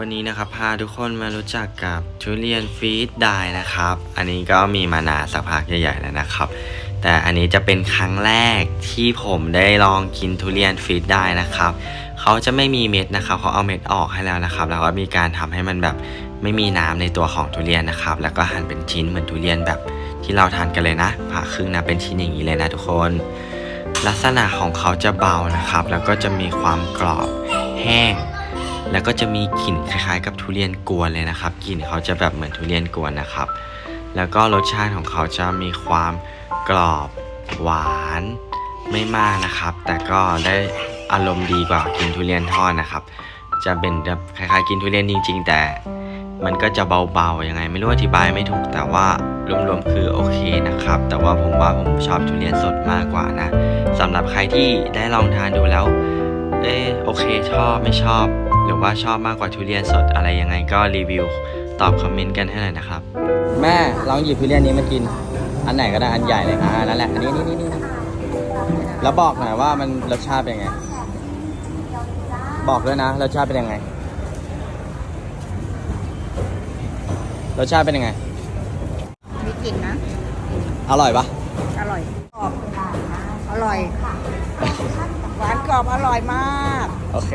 วันนี้นะครับพาทุกคนมารู้จักกับทุเรียนฟีดได้นะครับ อันนี้ก็มีมานานสักพักใหญ่ๆแล้วนะครับ แต่อันนี้จะเป็นครั้งแรกที่ผมได้ลองกินทุเรียนฟีดได้นะครับเขาจะไม่มีเม็ดนะครับเขาเอาเม็ดออกให้แล้วนะครับแล้วก็มีการทำให้มันแบบไม่มีน้ำในตัวของทุเรียนนะครับ แล้วก็หั่นเป็นชิ้นเหมือนทุเรียนแบบที่เราทานกันเลยนะผ่าครึ่งนะเป็นชิ้นอย่างนี้เลยนะทุกคน ลักษณะของเขาจะเบานะครับ แล้วก็จะมีความกรอบแห้ง แล้วก็จะมีกลิ่นคล้ายๆ กับทุเรียนกวนเลยนะครับ กลิ่นเขาจะแบบเหมือนทุเรียนกวนนะครับ แล้วก็รสชาติของเขาจะมีความกรอบหวานไม่มากนะครับ แต่ก็ได้อารมณ์ดีกว่ากินทุเรียนทอดนะครับ จะเป็นแบบคล้ายๆ กินทุเรียนจริง ๆ แต่มันก็จะเบาๆยังไง ไม่รู้อธิบายไม่ถูกแต่ว่ารวมๆคือโอเคนะครับ แต่ว่าผมว่าผมชอบทุเรียนสดมากกว่านะสำหรับใครที่ได้ลองทานดูแล้วเออโอเคชอบไม่ชอบ หรือว่าชอบมากกว่าทุเรียนสดอะไรยังไงก็รีวิว ตอบคอมเมนต์กันให้หน่อยนะครับ แม่ลองหยิบทุเรียนนี้มากิน อันไหนก็ได้อันใหญ่เลยอ่านั่นแหละอันนี้นี่นี่นี่แล้วบอกหน่อยว่ามันรสชาติเป็นยังไง บอกด้วยนะรสชาติเป็นยังไงรสชาติเป็นยังไง มีกลิ่นนะ อร่อยปะอร่อยกรอบอร่อย หวานกรอบอร่อยมาก โอเค